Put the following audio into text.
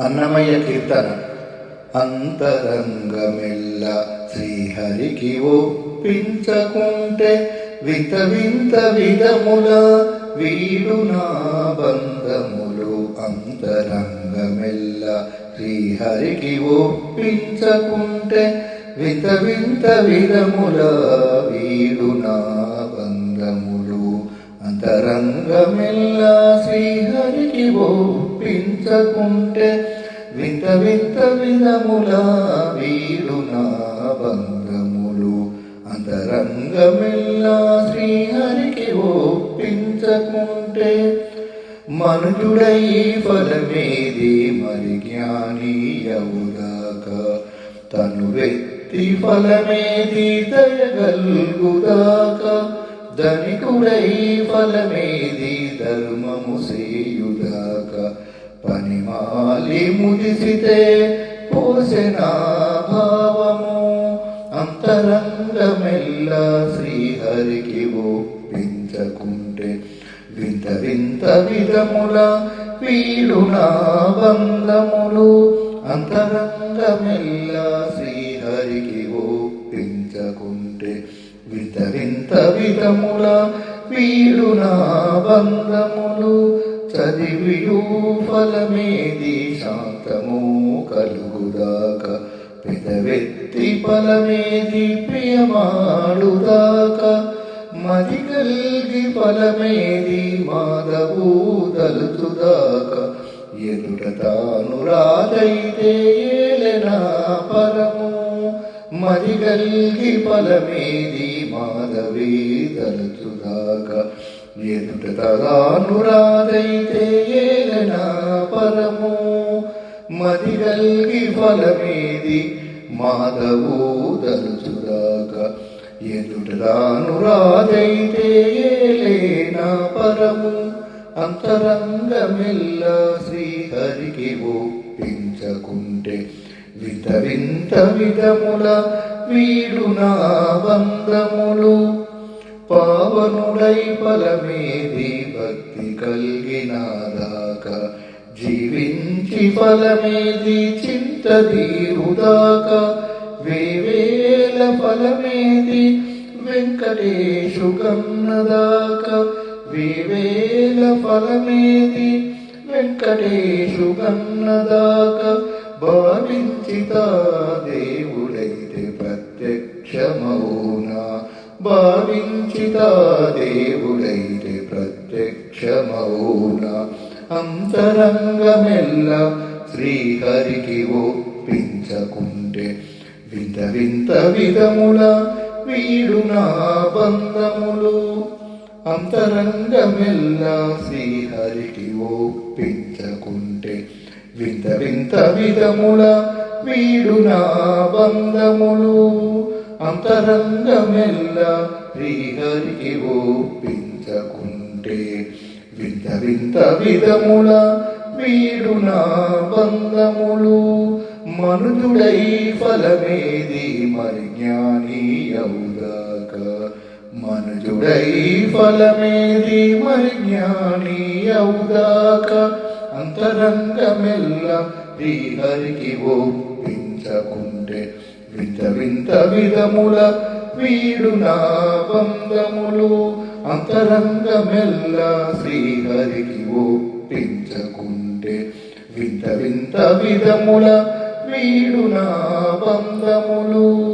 అన్నమయ్య కీర్తన. అంతరంగమెల్ల శ్రీహరికి ఒప్పించకుంటే వింత వింత విధముల వీడు నా బంధములు. అంతరంగమెల్ల శ్రీహరికి ఒప్పించకుంటే వింత వింత విధముల వీడు నా బంధములు. అంతరంగమెల్ల శ్రీహరికి ఒప్పించకుంటే వింత వింత విధముల వీరు నా బంధములు అంతరంగమిల్లా శ్రీహరికి ఒప్పించకుంటే మనుజుడై ఫలమేది మరి జ్ఞాని అవుదాక తను వ్యక్తి ఫలమేది దయగల్గుదాక ధనికుడై ఫలమేది ధర్మము సేయుదాక పనిమాలి ముదిసితే పోసిన భావము? అంతరంగమెల్ల శ్రీహరికి ఒప్పించకుంటే వింత వింత విధముల వీడు నా బంధములు? అంతరంగమెల్ల శ్రీహరికి ఒప్పించకుంటే వింత వింత విధముల వీడు నా బంధములు? చదివియు ఫలమేది శాంతము కలుగుదాక. పెదవెత్తి ఫలమేది ప్రియమాడుదాక మది కలిగి ఫలమేది మాధవు దలుచుదాక ఎదుట తాను రాజైతే ఏలెనా పరము. మది కలిగి ఫలమేది మాధవి తలుచుదాక. ఎదుట తాను రాజైతే పరము మది కలిగి ఫలమేది మాధవు దలుచుదాక ఎదుటరాను రాజైతే ఏలేనా పరము అంతరంగమెల్ల శ్రీహరికి ఒప్పించకుంటే విత వింత విధముల వీడు నా బంధములు పావనుడై ఫలమేది భక్తి కలిగినాదాక జీవించి ఫలమేది చింత తీరుదాక. వేవేల ఫలమేది వెంకటేశు గమ్నదాక వేవేల ఫలమేది వెంకటేశు గమ్నదాక భావించిత దేవుడైతే ప్రత్యక్షమవు భావించిత దేవుడైతే ప్రత్యక్షమౌన అంతరంగమెల్ల శ్రీహరికి ఒప్పించకుంటే వింత వింత విధముల వీడు నా బంధములు అంతరంగమెల్ల శ్రీహరికి ఒప్పించకుంటే వింత వింత విధముల వీడు నా బంధములు అంతరంగమెల్ల శ్రీహరికి ఓపించకుంటే వింత వింత విధముల వీడు నా బంధములు మనుజుడై ఫలమేది మరి జ్ఞాని అవుదాక? మనుజుడై ఫలమేది మరి జ్ఞాని అవుదాక? అంతరంగమెల్ల శ్రీహరికి ఓపించకుంటే వింత వింత విధముల వీడు నా బంధములు అంతరంగమెల్ల శ్రీహరికి ఒప్పించకుంటే. వింత వింత విధముల వీడు నా బంధములు.